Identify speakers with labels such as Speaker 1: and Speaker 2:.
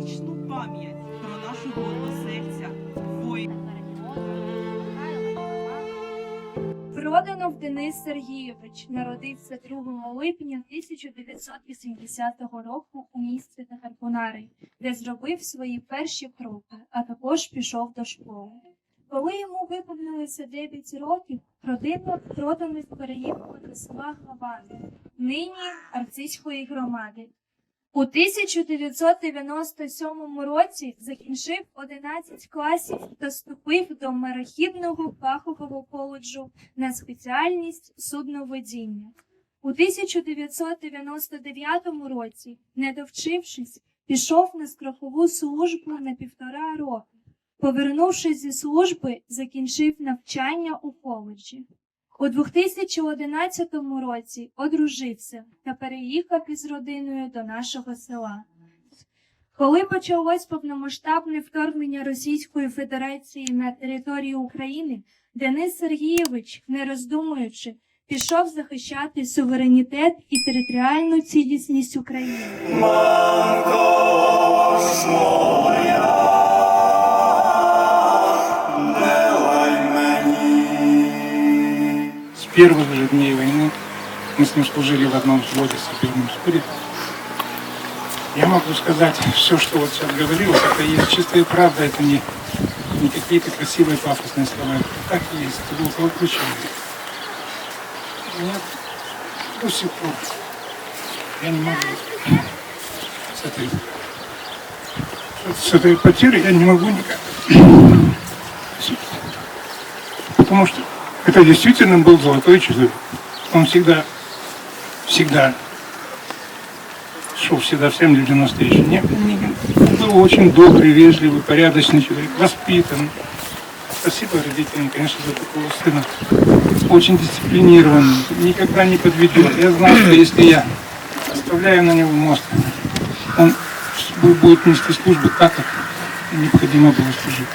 Speaker 1: вічну пам'ять про нашого серця. воїна. Проданов Денис Сергійович народився 2 липня 1980 року у місті Харкунари, де зробив свої перші кроки, а також пішов до школи. Коли йому виповнилося 9 років, родина Проданов переїхала до села Хавани, нині Арцизької громади. У 1997 році закінчив 11 класів та вступив до Марахідного фахового коледжу на спеціальність судноводіння. У 1999 році, не довчившись, пішов на страхову службу на півтора роки. Повернувшись зі служби, закінчив навчання у коледжі. У 2011 році одружився та переїхав із родиною до нашого села. Коли почалось повномасштабне вторгнення Російської Федерації на територію України, Денис Сергійович, не роздумуючи, пішов захищати суверенітет і територіальну цілісність України.
Speaker 2: С первых же дней войны мы с ним служили в одном взводе, в саперном взводе. Я могу сказать, все, что вот сейчас говорилось, это есть чистая правда, это не, не какие-то красивые пафосные слова. Так и есть, это глубокоключение. Нет, до сих пор я не могу с этой, с этой потерей я не могу никак. Потому что это действительно был золотой человек. Он всегда, всегда шел всегда всем людям навстречу. Не, не- он был очень добрый, вежливый, порядочный человек, воспитанный. Спасибо родителям, конечно, за такого сына. Очень дисциплинированный, никогда не подведет. Я знал, что если я оставляю на него мост, он будет нести службу так, как необходимо было служить.